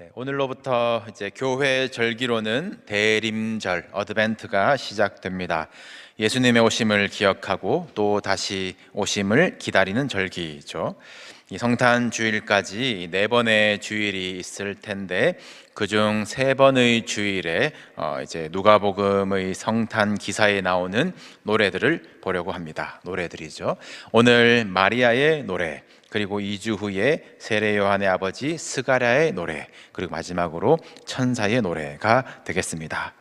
네, 오늘로부터 이제 교회 절기로는 대림절 어드벤트가 시작됩니다. 예수님의 오심을 기억하고 또 다시 오심을 기다리는 절기죠. 이 성탄 주일까지 네 번의 주일이 있을 텐데 그중 세 번의 주일에 어 이제 누가복음의 성탄 기사에 나오는 노래들을 보려고 합니다. 노래들이죠. 오늘 마리아의 노래, 그리고 2주 후에 세례 요한의 아버지 스가랴의 노래, 그리고 마지막으로 천사의 노래가 되겠습니다.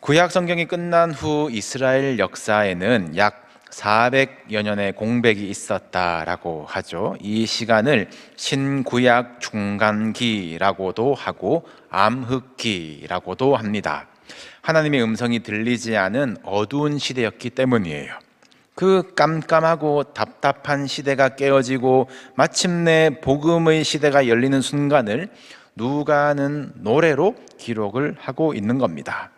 구약 성경이 끝난 후 이스라엘 역사에는 약 400여 년의 공백이 있었다라고 하죠. 이 시간을 신구약 중간기라고도 하고 암흑기라고도 합니다. 하나님의 음성이 들리지 않은 어두운 시대였기 때문이에요. 그 깜깜하고 답답한 시대가 깨어지고 마침내 복음의 시대가 열리는 순간을 누가는 노래로 기록을 하고 있는 겁니다.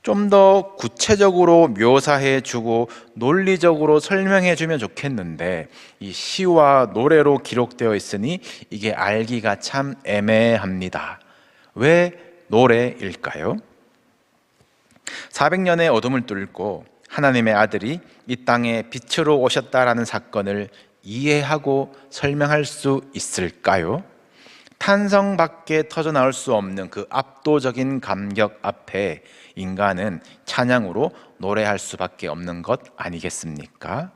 좀 더 구체적으로 묘사해 주고 논리적으로 설명해 주면 좋겠는데 이 시와 노래로 기록되어 있으니 이게 알기가 참 애매합니다. 왜 노래일까요? 400년의 어둠을 뚫고 하나님의 아들이 이 땅에 빛으로 오셨다라는 사건을 이해하고 설명할 수 있을까요? 탄성밖에 터져 나올 수 없는 그 압도적인 감격 앞에 인간은 찬양으로 노래할 수밖에 없는 것 아니겠습니까?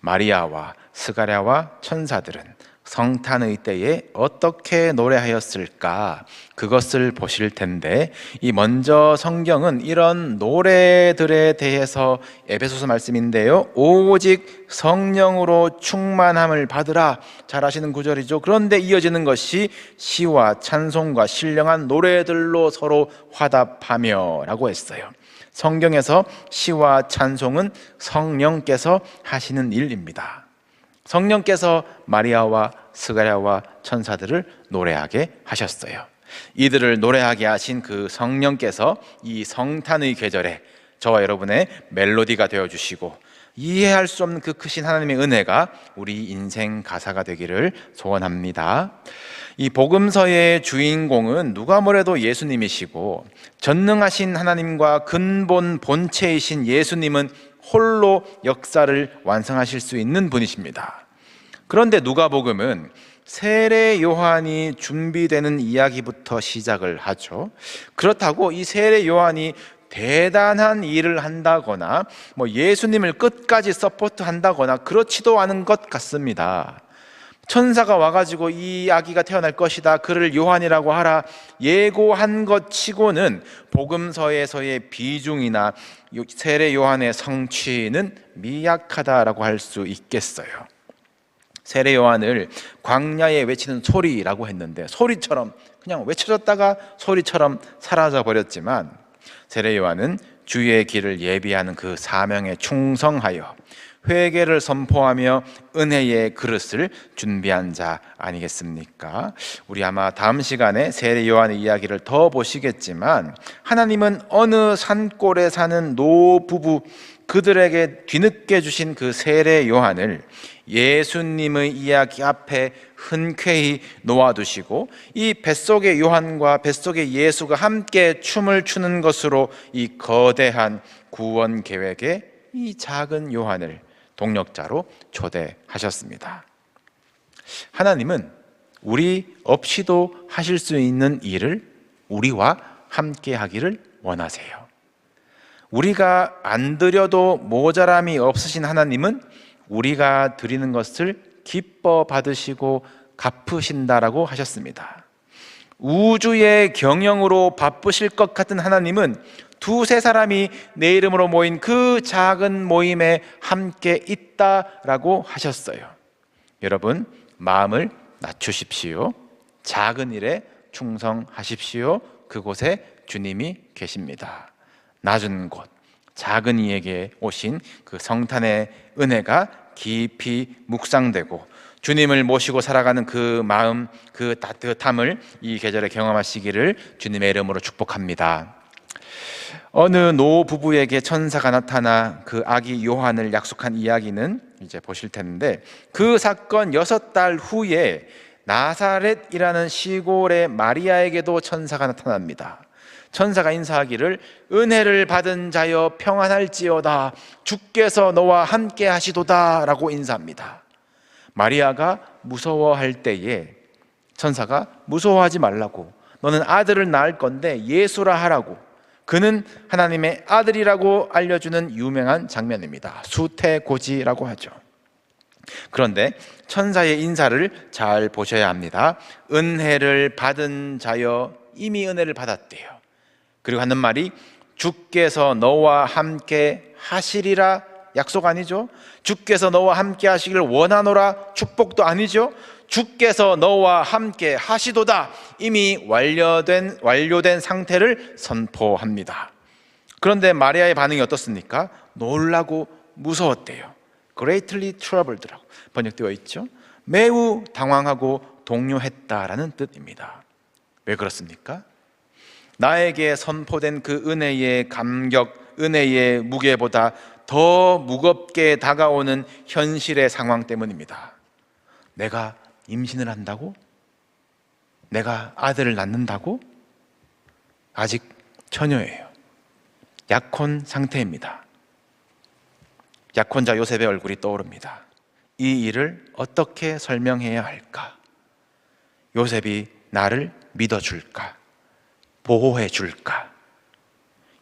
마리아와 스가랴와 천사들은 성탄의 때에 어떻게 노래하였을까? 그것을 보실 텐데 이 먼저 성경은 이런 노래들에 대해서 에베소서 말씀인데요. 오직 성령으로 충만함을 받으라. 잘 아시는 구절이죠. 그런데 이어지는 것이 시와 찬송과 신령한 노래들로 서로 화답하며라고 했어요. 성경에서 시와 찬송은 성령께서 하시는 일입니다 성령께서 마리아와 스가랴와 천사들을 노래하게 하셨어요. 이들을 노래하게 하신 그 성령께서 이 성탄의 계절에 저와 여러분의 멜로디가 되어 주시고 이해할 수 없는 그 크신 하나님의 은혜가 우리 인생 가사가 되기를 소원합니다. 이 복음서의 주인공은 누가 뭐래도 예수님이시고 전능하신 하나님과 근본 본체이신 예수님은 홀로 역사를 완성하실 수 있는 분이십니다. 그런데 누가복음은 세례 요한이 준비되는 이야기부터 시작을 하죠. 그렇다고 이 세례 요한이 대단한 일을 한다거나 뭐 예수님을 끝까지 서포트 한다거나 그렇지도 않은 것 같습니다. 천사가 와가지고 이 아기가 태어날 것이다. 그를 요한이라고 하라. 예고한 것 치고는 복음서에서의 비중이나 세례 요한의 성취는 미약하다라고 할 수 있겠어요. 세례 요한을 광야에 외치는 소리라고 했는데 소리처럼 그냥 외쳐졌다가 소리처럼 사라져 버렸지만 세례 요한은 주의 길을 예비하는 그 사명에 충성하여 회개를 선포하며 은혜의 그릇을 준비한 자 아니겠습니까? 우리 아마 다음 시간에 세례 요한의 이야기를 더 보시겠지만 하나님은 어느 산골에 사는 노 부부 그들에게 뒤늦게 주신 그 세례 요한을 예수님의 이야기 앞에 흔쾌히 놓아두시고 이 뱃속의 요한과 뱃속의 예수가 함께 춤을 추는 것으로 이 거대한 구원 계획에 이 작은 요한을 동력자로 초대하셨습니다. 하나님은 우리 없이도 하실 수 있는 일을 우리와 함께 하기를 원하세요. 우리가 안 드려도 모자람이 없으신 하나님은 우리가 드리는 것을 기뻐 받으시고 갚으신다라고 하셨습니다. 우주의 경영으로 바쁘실 것 같은 하나님은 두세 사람이 내 이름으로 모인 그 작은 모임에 함께 있다라고 하셨어요. 여러분, 마음을 낮추십시오. 작은 일에 충성하십시오. 그곳에 주님이 계십니다. 낮은 곳, 작은 이에게 오신 그 성탄의 은혜가 깊이 묵상되고 주님을 모시고 살아가는 그 마음, 그 따뜻함을 이 계절에 경험하시기를 주님의 이름으로 축복합니다. 어느 노 부부에게 천사가 나타나 그 아기 요한을 약속한 이야기는 이제 보실 텐데 그 사건 여섯 달 후에 나사렛이라는 시골의 마리아에게도 천사가 나타납니다. 천사가 인사하기를 은혜를 받은 자여 평안할지어다 주께서 너와 함께 하시도다라고 인사합니다. 마리아가 무서워할 때에 천사가 무서워하지 말라고 너는 아들을 낳을 건데 예수라 하라고 그는 하나님의 아들이라고 알려주는 유명한 장면입니다. 수태고지라고 하죠. 그런데 천사의 인사를 잘 보셔야 합니다. 은혜를 받은 자여 이미 은혜를 받았대요. 그리고 하는 말이 주께서 너와 함께 하시리라 약속 아니죠? 주께서 너와 함께 하시길 원하노라 축복도 아니죠? 주께서 너와 함께 하시도다 이미 완료된 완료된 상태를 선포합니다. 그런데 마리아의 반응이 어떻습니까? 놀라고 무서웠대요. greatly troubled라고 번역되어 있죠. 매우 당황하고 동요했다라는 뜻입니다. 왜 그렇습니까? 나에게 선포된 그 은혜의 감격, 은혜의 무게보다 더 무겁게 다가오는 현실의 상황 때문입니다. 내가 임신을 한다고? 내가 아들을 낳는다고? 아직 처녀예요. 약혼 상태입니다. 약혼자 요셉의 얼굴이 떠오릅니다. 이 일을 어떻게 설명해야 할까? 요셉이 나를 믿어줄까? 보호해줄까?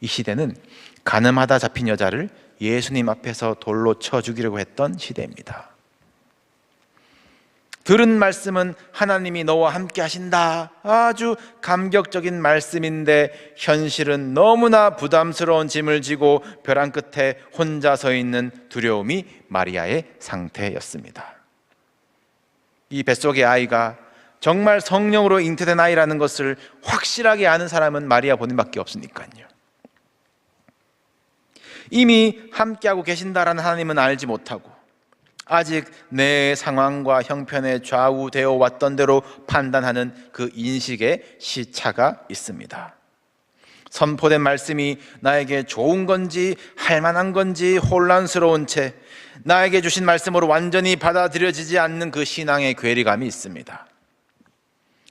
이 시대는 가늠하다 잡힌 여자를 예수님 앞에서 돌로 쳐 죽이려고 했던 시대입니다. 들은 말씀은 하나님이 너와 함께 하신다. 아주 감격적인 말씀인데 현실은 너무나 부담스러운 짐을 지고 벼랑 끝에 혼자 서 있는 두려움이 마리아의 상태였습니다. 이 뱃속의 아이가 정말 성령으로 잉태된 아이라는 것을 확실하게 아는 사람은 마리아 본인밖에 없으니까요. 이미 함께하고 계신다라는 하나님은 알지 못하고 아직 내 상황과 형편에 좌우되어 왔던 대로 판단하는 그 인식의 시차가 있습니다. 선포된 말씀이 나에게 좋은 건지 할 만한 건지 혼란스러운 채 나에게 주신 말씀으로 완전히 받아들여지지 않는 그 신앙의 괴리감이 있습니다.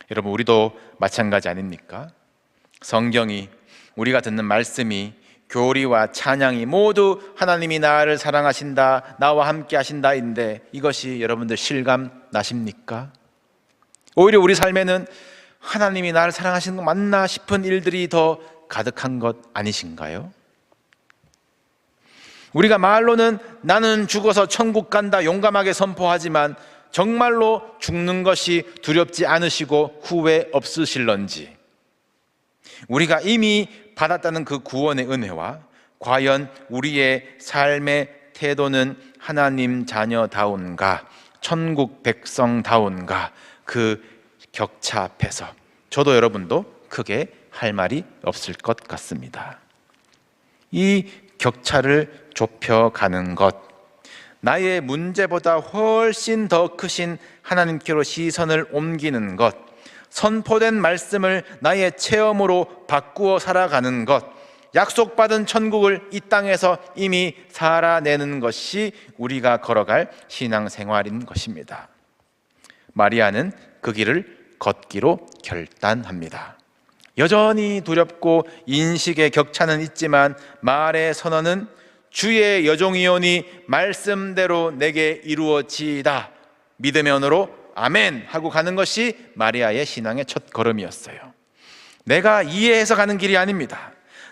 여러분 우리도 마찬가지 아닙니까? 성경이 우리가 듣는 말씀이 교리와 찬양이 모두 하나님이 나를 사랑하신다, 나와 함께 하신다인데 이것이 여러분들 실감 나십니까? 오히려 우리 삶에는 하나님이 나를 사랑하시는 거 맞나 싶은 일들이 더 가득한 것 아니신가요? 우리가 말로는 나는 죽어서 천국 간다 용감하게 선포하지만 정말로 죽는 것이 두렵지 않으시고 후회 없으실런지 우리가 이미 받았다는 그 구원의 은혜와 과연 우리의 삶의 태도는 하나님 자녀다운가 천국 백성다운가 그 격차 앞에서 저도 여러분도 크게 할 말이 없을 것 같습니다. 이 격차를 좁혀가는 것 나의 문제보다 훨씬 더 크신 하나님께로 시선을 옮기는 것 선포된 말씀을 나의 체험으로 바꾸어 살아가는 것, 약속받은 천국을 이 땅에서 이미 살아내는 것이 우리가 걸어갈 신앙생활인 것입니다. 마리아는 그 길을 걷기로 결단합니다. 여전히 두렵고 인식의 격차는 있지만 말의 선언은 주의 여종이오니 말씀대로 내게 이루어지이다. 믿음의 언어로 아멘 하고 가는 것이 마리아의 신앙의 첫 걸음이었어요. 내가 이해해서 가는 길이 아닙니다.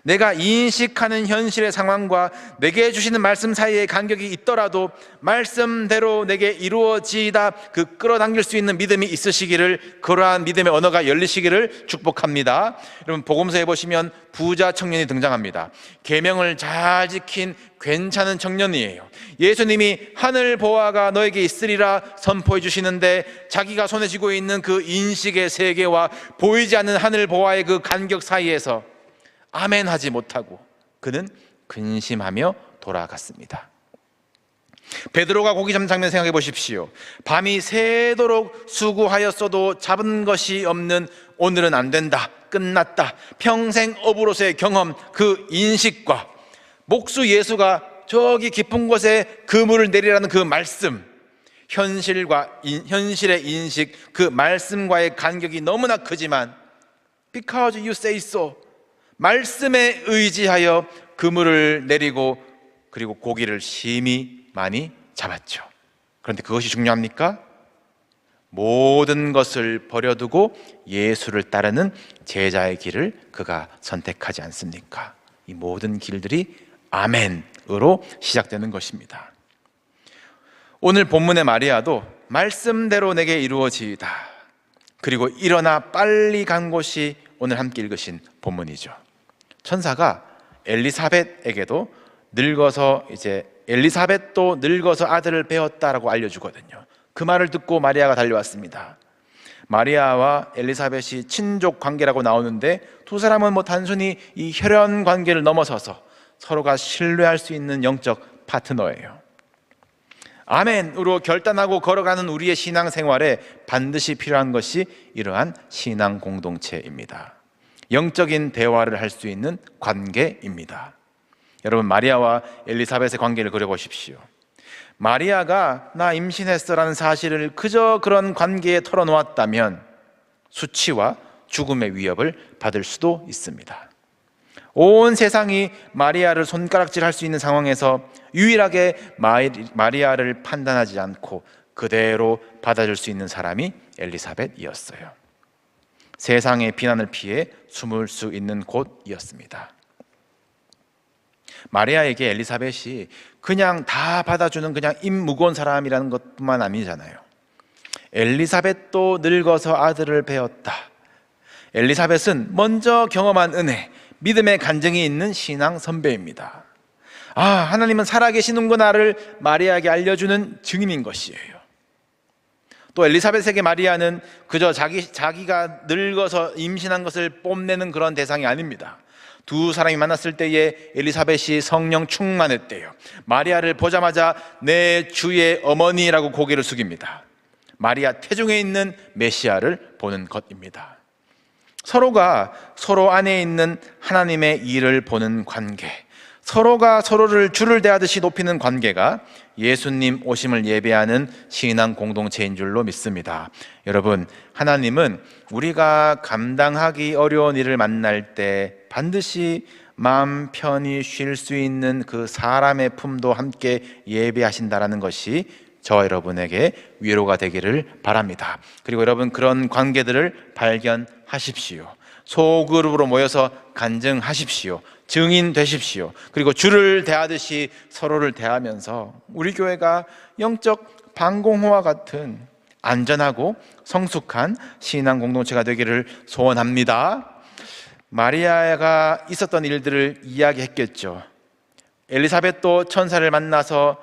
내가 인식하는 현실의 상황과 내게 주시는 말씀 사이에 간격이 있더라도 말씀대로 내게 이루어지다 그 끌어당길 수 있는 믿음이 있으시기를 그러한 믿음의 언어가 열리시기를 축복합니다. 여러분 복음서에 보시면 부자 청년이 등장합니다. 계명을 잘 지킨 괜찮은 청년이에요. 예수님이 하늘 보아가 너에게 있으리라 선포해 주시는데 자기가 손에 쥐고 있는 그 인식의 세계와 보이지 않는 하늘 보아의 그 간격 사이에서 아멘 하지 못하고 그는 근심하며 돌아갔습니다. 베드로가 고기 잡는 장면 생각해 보십시오. 밤이 새도록 수고하였어도 잡은 것이 없는 오늘은 안 된다. 끝났다. 평생 업으로서의 경험, 그 인식과 목수 예수가 저기 깊은 곳에 그물을 내리라는 그 말씀, 현실과 인- 현실의 인식, 그 말씀과의 간격이 너무나 크지만 because you say so 말씀에 의지하여 그물을 내리고 그리고 고기를 심히 많이 잡았죠. 그런데 그것이 중요합니까? 모든 것을 버려두고 예수를 따르는 제자의 길을 그가 선택하지 않습니까? 이 모든 길들이 아멘으로 시작되는 것입니다. 오늘 본문의 마리아도 말씀대로 내게 이루어지이다. 그리고 일어나 빨리 간 곳이 오늘 함께 읽으신 본문이죠. 천사가 엘리사벳에게도 늙어서 이제 엘리사벳도 늙어서 아들을 배웠다라고 알려주거든요. 그 말을 듣고 마리아가 달려왔습니다. 마리아와 엘리사벳이 친족 관계라고 나오는데 두 사람은 뭐 단순히 이 혈연 관계를 넘어서서 서로가 신뢰할 수 있는 영적 파트너예요. 아멘으로 결단하고 걸어가는 우리의 신앙 생활에 반드시 필요한 것이 이러한 신앙 공동체입니다. 영적인 대화를 할 수 있는 관계입니다. 여러분 마리아와 엘리사벳의 관계를 그려보십시오. 마리아가 나 임신했어라는 사실을 그저 그런 관계에 털어놓았다면 수치와 죽음의 위협을 받을 수도 있습니다. 온 세상이 마리아를 손가락질 할 수 있는 상황에서 유일하게 마리- 마리아를 판단하지 않고 그대로 받아줄 수 있는 사람이 엘리사벳이었어요. 세상의 비난을 피해 숨을 수 있는 곳이었습니다. 마리아에게 엘리사벳이 그냥 다 받아주는 그냥 입 무거운 사람이라는 것뿐만 아니잖아요. 엘리사벳도 늙어서 아들을 배웠다. 엘리사벳은 먼저 경험한 은혜, 믿음의 간증이 있는 신앙 선배입니다. 아, 하나님은 살아계시는구나를 마리아에게 알려주는 증인인 것이에요. 또 엘리사벳에게 마리아는 그저 자기, 자기가 늙어서 임신한 것을 뽐내는 그런 대상이 아닙니다. 두 사람이 만났을 때에 엘리사벳이 성령 충만했대요. 마리아를 보자마자 내 주의 어머니라고 고개를 숙입니다. 마리아 태중에 있는 메시아를 보는 것입니다. 서로가 서로 안에 있는 하나님의 일을 보는 관계, 서로가 서로를 줄을 대하듯이 높이는 관계가 예수님 오심을 예배하는 신앙 공동체인 줄로 믿습니다. 여러분, 하나님은 우리가 감당하기 어려운 일을 만날 때 반드시 마음 편히 쉴 수 있는 그 사람의 품도 함께 예배하신다라는 것이 저와 여러분에게 위로가 되기를 바랍니다. 그리고 여러분 그런 관계들을 발견하십시오. 소그룹으로 모여서 간증하십시오. 증인 되십시오. 그리고 주를 대하듯이 서로를 대하면서 우리 교회가 영적 방공호와 같은 안전하고 성숙한 신앙 공동체가 되기를 소원합니다. 마리아가 있었던 일들을 이야기했겠죠. 엘리사벳도 천사를 만나서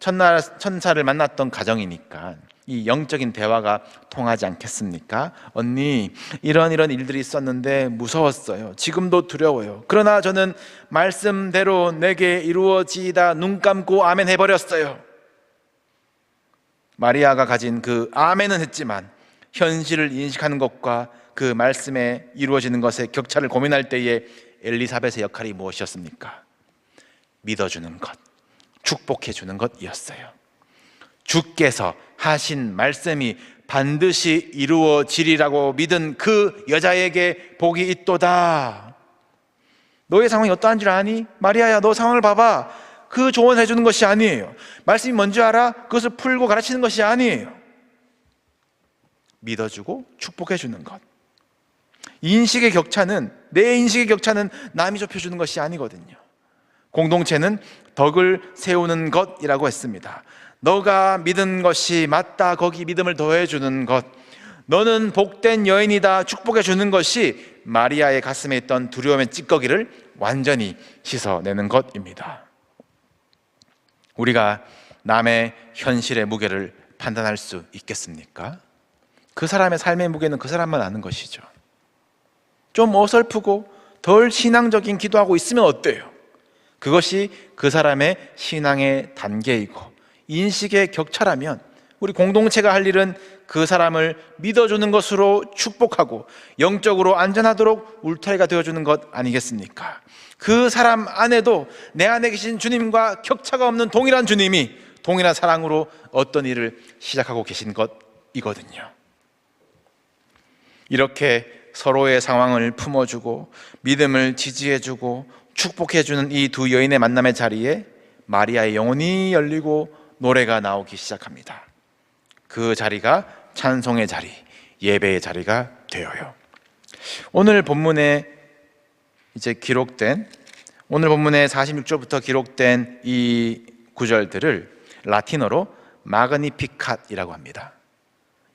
천나, 천사를 만났던 가정이니까 이 영적인 대화가 통하지 않겠습니까? 언니, 이런 이런 일들이 있었는데 무서웠어요. 지금도 두려워요. 그러나 저는 말씀대로 내게 이루어지다 눈 감고 아멘 해버렸어요. 마리아가 가진 그 아멘은 했지만 현실을 인식하는 것과 그 말씀에 이루어지는 것의 격차를 고민할 때에 엘리사벳의 역할이 무엇이었습니까? 믿어주는 것, 축복해주는 것이었어요. 주께서 하신 말씀이 반드시 이루어지리라고 믿은 그 여자에게 복이 있도다. 너의 상황이 어떠한 줄 아니? 마리아야, 너 상황을 봐봐. 그 조언해 주는 것이 아니에요. 말씀이 뭔지 알아? 그것을 풀고 가르치는 것이 아니에요. 믿어주고 축복해 주는 것. 인식의 격차는 내 인식의 격차는 남이 좁혀주는 것이 아니거든요. 공동체는 덕을 세우는 것이라고 했습니다. 너가 믿은 것이 맞다. 거기 믿음을 더해 주는 것. 너는 복된 여인이다. 축복해 주는 것이 마리아의 가슴에 있던 두려움의 찌꺼기를 완전히 씻어내는 것입니다. 우리가 남의 현실의 무게를 판단할 수 있겠습니까? 그 사람의 삶의 무게는 그 사람만 아는 것이죠. 좀 어설프고 덜 신앙적인 기도하고 있으면 어때요? 그것이 그 사람의 신앙의 단계이고 인식의 격차라면 우리 공동체가 할 일은 그 사람을 믿어주는 것으로 축복하고 영적으로 안전하도록 울타리가 되어주는 것 아니겠습니까? 그 사람 안에도 내 안에 계신 주님과 격차가 없는 동일한 주님이 동일한 사랑으로 어떤 일을 시작하고 계신 것이거든요. 이렇게 서로의 상황을 품어주고 믿음을 지지해주고 축복해주는 이 두 여인의 만남의 자리에 마리아의 영혼이 열리고 노래가 나오기 시작합니다. 그 자리가 찬송의 자리, 예배의 자리가 되어요. 오늘 본문에 이제 기록된 오늘 본문의 46절부터 기록된 이 구절들을 라틴어로 마그니피캇이라고 합니다.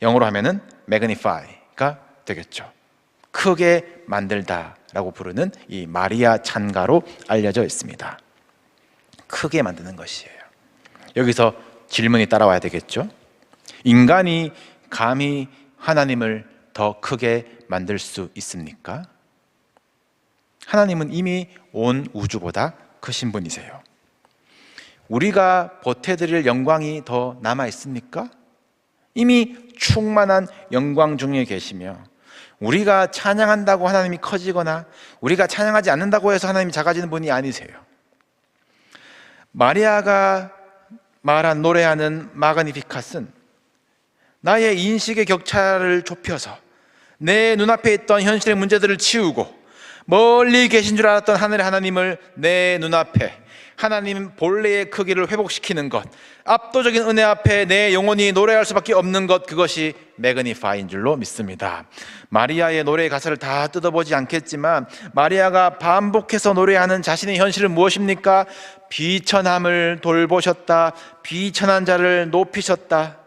영어로 하면은 magnify가 되겠죠. 크게 만들다라고 부르는 이 마리아 찬가로 알려져 있습니다. 크게 만드는 것이에요. 여기서 질문이 따라와야 되겠죠. 인간이 감히 하나님을 더 크게 만들 수 있습니까? 하나님은 이미 온 우주보다 크신 분이세요. 우리가 보태드릴 영광이 더 남아 있습니까? 이미 충만한 영광 중에 계시며 우리가 찬양한다고 하나님이 커지거나 우리가 찬양하지 않는다고 해서 하나님이 작아지는 분이 아니세요. 마리아가 말한 노래하는 마그니피카스는 나의 인식의 격차를 좁혀서 내 눈앞에 있던 현실의 문제들을 치우고 멀리 계신 줄 알았던 하늘의 하나님을 내 눈앞에 하나님 본래의 크기를 회복시키는 것 압도적인 은혜 앞에 내 영혼이 노래할 수밖에 없는 것 그것이 매그니파인 줄로 믿습니다 마리아의 노래의 가사를 다 뜯어보지 않겠지만 마리아가 반복해서 노래하는 자신의 현실은 무엇입니까? 비천함을 돌보셨다 비천한 자를 높이셨다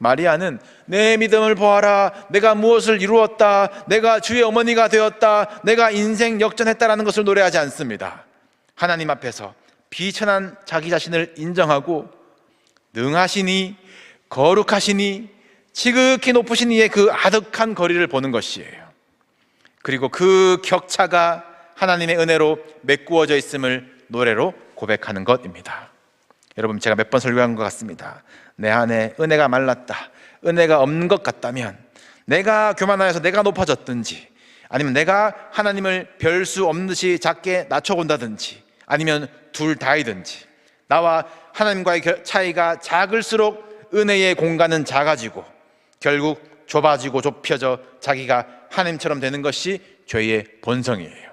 마리아는 내 믿음을 보아라. 내가 무엇을 이루었다. 내가 주의 어머니가 되었다. 내가 인생 역전했다라는 것을 노래하지 않습니다. 하나님 앞에서 비천한 자기 자신을 인정하고 능하시니 거룩하시니 지극히 높으신 이의 그 아득한 거리를 보는 것이에요. 그리고 그 격차가 하나님의 은혜로 메꾸어져 있음을 노래로 고백하는 것입니다. 여러분 제가 몇 번 설교한 것 같습니다. 내 안에 은혜가 말랐다. 은혜가 없는 것 같다면 내가 교만하여서 내가 높아졌든지 아니면 내가 하나님을 별 수 없는 듯이 작게 낮춰 본다든지 아니면 둘 다이든지 나와 하나님과의 결- 차이가 작을수록 은혜의 공간은 작아지고 결국 좁아지고 좁혀져 자기가 하나님처럼 되는 것이 죄의 본성이에요.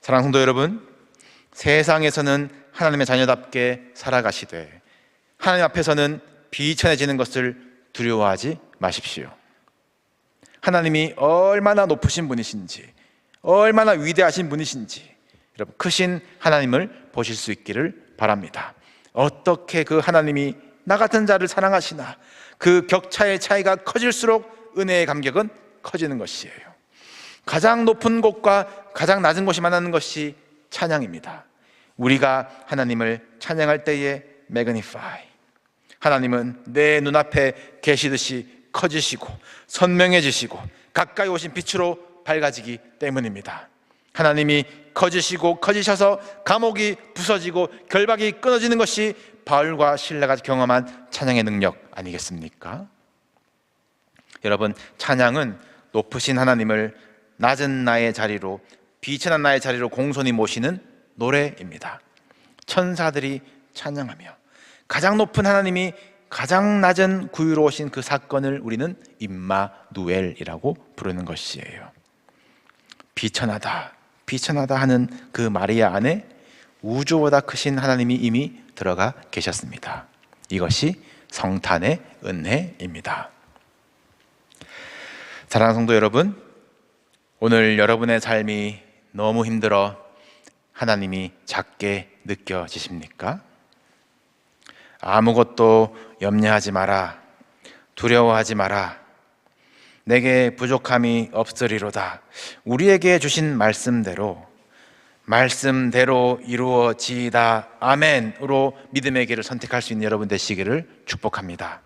사랑하는 성도 여러분, 세상에서는 하나님의 자녀답게 살아가시되 하나님 앞에서는 비천해지는 것을 두려워하지 마십시오. 하나님이 얼마나 높으신 분이신지, 얼마나 위대하신 분이신지, 여러분, 크신 하나님을 보실 수 있기를 바랍니다. 어떻게 그 하나님이 나 같은 자를 사랑하시나, 그 격차의 차이가 커질수록 은혜의 감격은 커지는 것이에요. 가장 높은 곳과 가장 낮은 곳이 만나는 것이 찬양입니다. 우리가 하나님을 찬양할 때에 매그니파이 하나님은 내 눈앞에 계시듯이 커지시고 선명해지시고 가까이 오신 빛으로 밝아지기 때문입니다. 하나님이 커지시고 커지셔서 감옥이 부서지고 결박이 끊어지는 것이 바울과 신라가 경험한 찬양의 능력 아니겠습니까? 여러분 찬양은 높으신 하나님을 낮은 나의 자리로 비천한 나의 자리로 공손히 모시는 노래입니다. 천사들이 찬양하며 가장 높은 하나님이 가장 낮은 구유로 오신 그 사건을 우리는 임마누엘이라고 부르는 것이에요. 비천하다, 비천하다 하는 그 마리아 안에 우주보다 크신 하나님이 이미 들어가 계셨습니다. 이것이 성탄의 은혜입니다. 사랑하는 성도 여러분, 오늘 여러분의 삶이 너무 힘들어 하나님이 작게 느껴지십니까? 아무것도 염려하지 마라. 두려워하지 마라. 내게 부족함이 없으리로다. 우리에게 주신 말씀대로 말씀대로 이루어지이다. 아멘으로 믿음의 길을 선택할 수 있는 여러분 되시기를 축복합니다.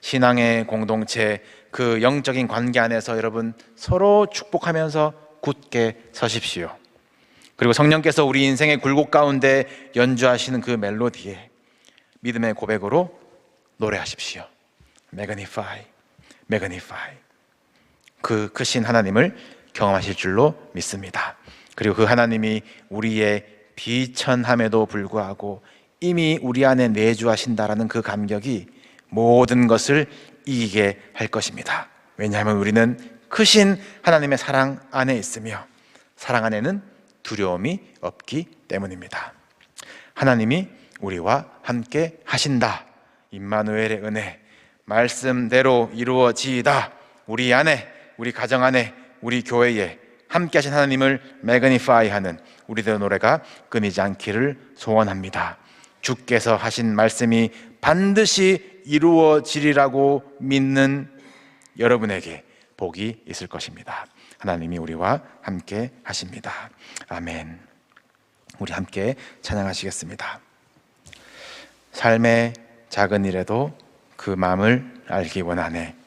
신앙의 공동체 그 영적인 관계 안에서 여러분 서로 축복하면서 굳게 서십시오. 그리고 성령께서 우리 인생의 굴곡 가운데 연주하시는 그 멜로디에 믿음의 고백으로 노래하십시오. 매그니파이, 매그니파이. 그 크신 하나님을 경험하실 줄로 믿습니다. 그리고 그 하나님이 우리의 비천함에도 불구하고 이미 우리 안에 내주하신다라는 그 감격이 모든 것을 이기게 할 것입니다. 왜냐하면 우리는 크신 하나님의 사랑 안에 있으며 사랑 안에는 두려움이 없기 때문입니다. 하나님이 우리와 함께 하신다. 임마누엘의 은혜 말씀대로 이루어지이다. 우리 안에 우리 가정 안에 우리 교회에 함께 하신 하나님을 매그니파이 하는 우리들의 노래가 끊이지 않기를 소원합니다. 주께서 하신 말씀이 반드시 이루어지리라고 믿는 여러분에게 복이 있을 것입니다. 하나님이 우리와 함께 하십니다. 아멘. 우리 함께 찬양하시겠습니다. 삶의 작은 일에도 그 마음을 알기 원하네.